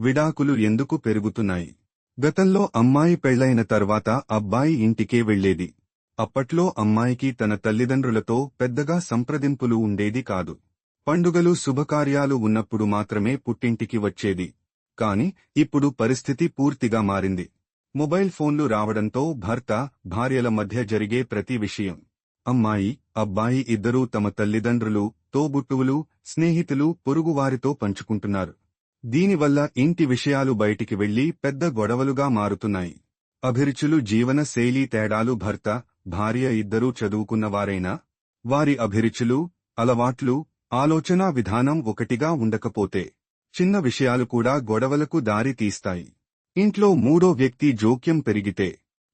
విడాకులు ఎందుకు పెరుగుతున్నాయి? గతంలో అమ్మాయి పెళ్ళైన తర్వాత అబ్బాయి ఇంటికే వెళ్ళేది అప్పట్లో అమ్మాయికి తన తల్లిదండ్రులతో పెద్దగా సంప్రదింపులు ఉండేది కాదు. పండుగలు శుభకార్యాలు ఉన్నప్పుడు మాత్రమే పుట్టింటికి వచ్చేది. కాని ఇప్పుడు పరిస్థితి పూర్తిగా మారింది. మొబైల్ ఫోన్లు రావడంతో భర్త భార్యల మధ్య జరిగే ప్రతి విషయం. అమ్మాయి అబ్బాయి ఇద్దరూ తమ తల్లిదండ్రులు తోబుట్టువులు స్నేహితులు పొరుగువారితో పంచుకుంటున్నారు. దీనివల్ల ఇంటి విషయాలు బయటికి వెళ్ళి పెద్ద గొడవలుగా మారుతున్నాయి. అభిరుచులు జీవన శైలి తేడాలు భర్త భార్య ఇద్దరూ చదువుకున్నవారైనా వారి అభిరుచులు అలవాట్లు ఆలోచనా విధానం ఒకటిగా ఉండకపోతే చిన్న విషయాలు కూడా గొడవలకు దారి తీస్తాయి. ఇంట్లో మూడో వ్యక్తి జోక్యం పెరిగితే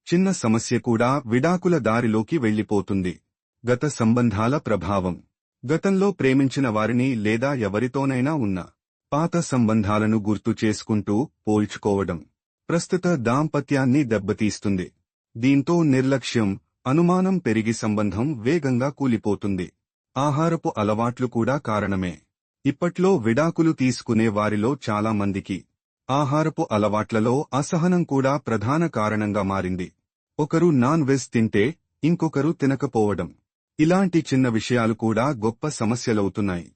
చిన్న సమస్య కూడా విడాకుల దారిలోకి వెళ్ళిపోతుంది గత సంబంధాల ప్రభావం. గతంలో ప్రేమించిన వారిని లేదా ఎవరితోనైనా ఉన్న పాత సంబంధాలను గుర్తు చేసుకుంటూ పోల్చుకోవడం. ప్రస్తుత దాంపత్యాన్ని దెబ్బతీస్తుంది. దీంతో నిర్లక్ష్యం అనుమానం పెరిగి సంబంధం వేగంగా కూలిపోతుంది. ఆహారపు అలవాట్లు కూడా కారణమే. ఇప్పట్లో విడాకులు తీసుకునే వారిలో చాలా మందికి ఆహారపు అలవాట్లలో అసహనం కూడా ప్రధాన కారణంగా మారింది. ఒకరు నాన్ వెజ్ తింటే ఇంకొకరు తినకపోవడం. ఇలాంటి చిన్న విషయాలు కూడా గొప్ప సమస్యలవుతున్నాయి.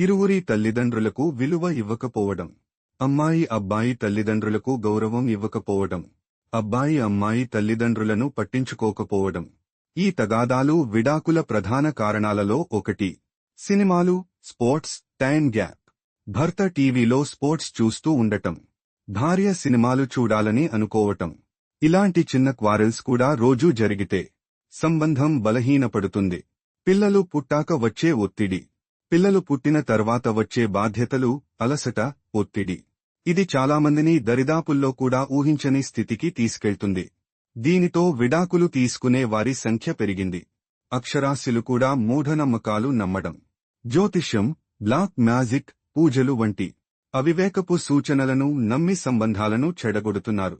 ఇరువురి తల్లిదండ్రులకు విలువ ఇవ్వకపోవడం. అమ్మాయి అబ్బాయి తల్లిదండ్రులకు గౌరవం ఇవ్వకపోవడం. అబ్బాయి అమ్మాయి తల్లిదండ్రులను పట్టించుకోకపోవడం. ఈ తగాదాలు విడాకుల ప్రధాన కారణాలలో ఒకటి. సినిమాలు స్పోర్ట్స్ టైం గ్యాప్. భర్త టీవీలో స్పోర్ట్స్ చూస్తూ ఉండటం. భార్య సినిమాలు చూడాలని అనుకోవటం. ఇలాంటి చిన్న క్వారెల్స్ కూడా రోజూ జరిగితే సంబంధం బలహీనపడుతుంది. పిల్లలు పుట్టాక వచ్చే ఒత్తిడి. పిల్లలు పుట్టిన తర్వాత వచ్చే బాధ్యతలు అలసట ఒత్తిడి. ఇది చాలామందిని దరిదాపుల్లో కూడా ఊహించని స్థితికి తీసుకెళ్తుంది. దీనితో విడాకులు తీసుకునే వారి సంఖ్య పెరిగింది. అక్షరాస్యులు కూడా మూఢనమ్మకాలు నమ్మడం. జ్యోతిష్యం బ్లాక్ మ్యాజిక్ పూజలు వంటి అవివేకపు సూచనలను నమ్మి సంబంధాలను చెడగొడుతున్నారు.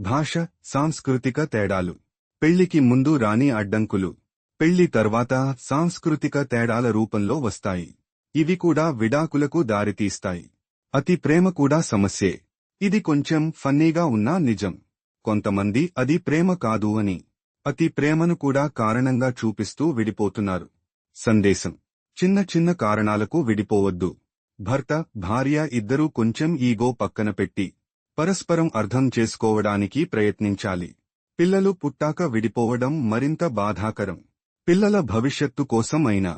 భాష సాంస్కృతిక తేడాలు. పెళ్ళికి ముందు రాని అడ్డంకులు. పెళ్ళి తర్వాత సాంస్కృతిక తేడాల రూపంలో వస్తాయి. ఇవి కూడా విడాకులకు దారితీస్తాయి. అతి ప్రేమ కూడా సమస్యే. ఇది కొంచెం ఫన్నీగా ఉన్నా నిజం. కొంతమంది అది ప్రేమ కాదు అని అతి ప్రేమను కూడా కారణంగా చూపిస్తూ విడిపోతున్నారు. సందేశం. చిన్న చిన్న కారణాలకు విడిపోవద్దు. భర్త భార్య ఇద్దరూ కొంచెం ఈగో పక్కన పెట్టి పరస్పరం అర్థం చేసుకోవడానికి ప్రయత్నించాలి. పిల్లలు పుట్టాక విడిపోవడం మరింత బాధాకరం. పిల్లల భవిష్యత్తు కోసం అయినా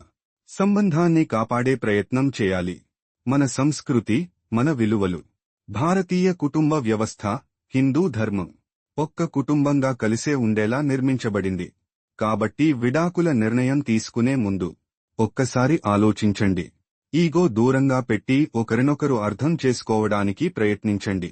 సంబంధాన్ని కాపాడే ప్రయత్నం చేయాలి. మన సంస్కృతి మన విలువలు. భారతీయ కుటుంబ వ్యవస్థ హిందూ ధర్మం. ఒక్క కుటుంబంగా కలిసే ఉండేలా నిర్మించబడింది. కాబట్టి విడాకుల నిర్ణయం తీసుకునే ముందు ఒక్కసారి ఆలోచించండి. ఈగో దూరంగా పెట్టి ఒకరినొకరు అర్థం చేసుకోవడానికి ప్రయత్నించండి.